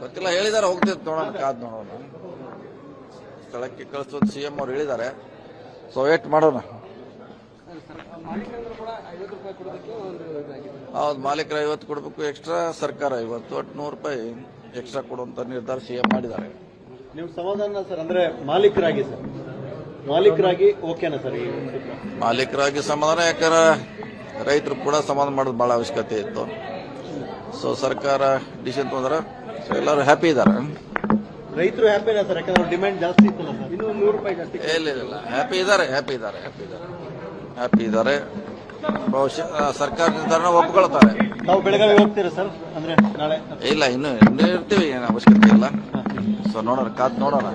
ಗೊತ್ತಿಲ್ಲ ಹೇಳಿದಾರೆ ಹೋಗ್ತಿತ್ತು ನೋಡೋಣ ಕಾದ್ ನೋಡೋಣ. ಸ್ಥಳಕ್ಕೆ ಕಳಿಸೋದು ಸಿ ಎಂ ಅವ್ರು ಹೇಳಿದ್ದಾರೆ ಸೊ ವೇಟ್ ಮಾಡೋಣ. ಹೌದು ಮಾಲೀಕರು ಐವತ್ತು ಕೊಡಬೇಕು ಎಕ್ಸ್ಟ್ರಾ ಸರ್ಕಾರ ಐವತ್ತು ಒಟ್ಟು ನೂರು ರೂಪಾಯಿ ಎಕ್ಸ್ಟ್ರಾ ಕೊಡುವಂತ ನಿರ್ಧಾರ ಸಿ ಎಂ ಮಾಡಿದ್ದಾರೆ. ನೀವು ಸಮಾಧಾನ ಸರ್ ಅಂದ್ರೆ ಮಾಲೀಕರಾಗಿ ಸರ್ ಮಾಲೀಕರಾಗಿ ಓಕೆನಾ ಸರ್ ಮಾಲೀಕರಾಗಿ ಸಮಾಧಾನ ಯಾಕಂದ್ರೆ ರೈತರು ಕೂಡ ಸಮಾಧಾನ ಮಾಡೋದು ಬಹಳ ಅವಶ್ಯಕತೆ ಇತ್ತು. ಸೊ ಸರ್ಕಾರ ಡಿಸಿಷನ್ ತೊಂದ್ರೆ ಸೊ ಎಲ್ಲರೂ ಹ್ಯಾಪಿ ಇದ್ದಾರೆ ರೈತರು ಹ್ಯಾಪಿ ಇಲ್ಲ ಸರ್ ಯಾಕಂದ್ರೆ ಡಿಮ್ಯಾಂಡ್ ಜಾಸ್ತಿ ಇತ್ತಲ್ಲ ಸರ್. ಇನ್ನೂ ನೂರು ರೂಪಾಯಿ ಜಾಸ್ತಿ ಇಲ್ಲ ಇಲ್ಲ ಹ್ಯಾಪಿ ಇದ್ದಾರೆ ಹ್ಯಾಪಿ ಇದ್ದಾರೆ ಹ್ಯಾಪಿ ಇದ್ದಾರೆ ಹ್ಯಾಪಿ ಇದ್ದಾರೆ ಬಹುಶಃ ಸರ್ಕಾರ ನಿರ್ಧಾರನ ಒಪ್ಕೊಳ್ತಾರೆ. ನಾವು ಬೆಳಗಾವಿ ಹೋಗ್ತೀರಾ ಸರ್? ಅಂದ್ರೆ ನಾಳೆ? ಇಲ್ಲ ಇನ್ನು ಇನ್ನೂ ಇರ್ತೀವಿ ಏನು ಅವಶ್ಯಕತೆ ಇಲ್ಲ. ಸೊ ನೋಡೋಣ ಕಾದ್ ನೋಡೋಣ.